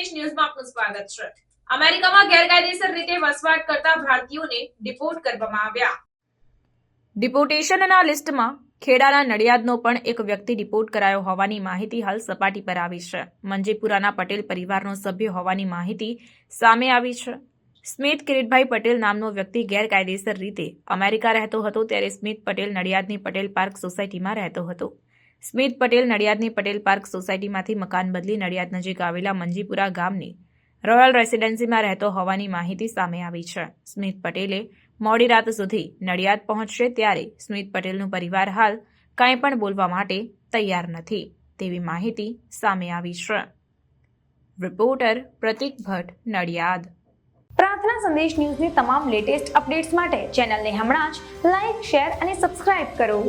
સંદેશ ન્યૂઝમાં સ્વાગત છે. અમેરિકામાં ગેરકાયદેસર રીતે વસવાટ કરતા ભારતીયોને ડિપોર્ટ કરવામાં આવ્યા. ડિપોર્ટેશનના લિસ્ટમાં ખેડાના નડિયાદનો પણ એક વ્યક્તિ ડિપોર્ટ કરાયો હોવાની માહિતી હાલ સપાટી પર આવી છે. મંજીપુરાના પટેલ પરિવારનો સભ્ય હોવાની માહિતી સામે આવી છે. સ્મિત કિરીટભાઈ પટેલ નામનો વ્યક્તિ ગેરકાયદેસર રીતે અમેરિકા રહેતો હતો, ત્યારે સ્મિત પટેલ નડિયાદની પટેલ પાર્ક સોસાયટીમાં રહેતો હતો. સ્મિત પટેલ નડિયાદની પટેલ પાર્ક સોસાયટીમાંથી મકાન બદલી નડિયાદ નજીક આવેલા મંજીપુરા ગામની રોયલ રેસિડેન્સીમાં રહેતો હોવાની માહિતી સામે આવી છે. સ્મિત પટેલે મોડી રાત સુધી નડિયાદ પહોંચશે ત્યારે સ્મિત પટેલનું પરિવાર હાલ કાંઈ પણ બોલવા માટે તૈયાર નથી તેવી માહિતી સામે આવી છે. રિપોર્ટર પ્રતિક ભટ્ટ, નડિયાદ. પ્રાર્થના સંદેશ ન્યૂઝની તમામ લેટેસ્ટ અપડેટ્સ માટે ચેનલને હમણાં જ લાઇક શેર અને સબસ્ક્રાઇબ કરો.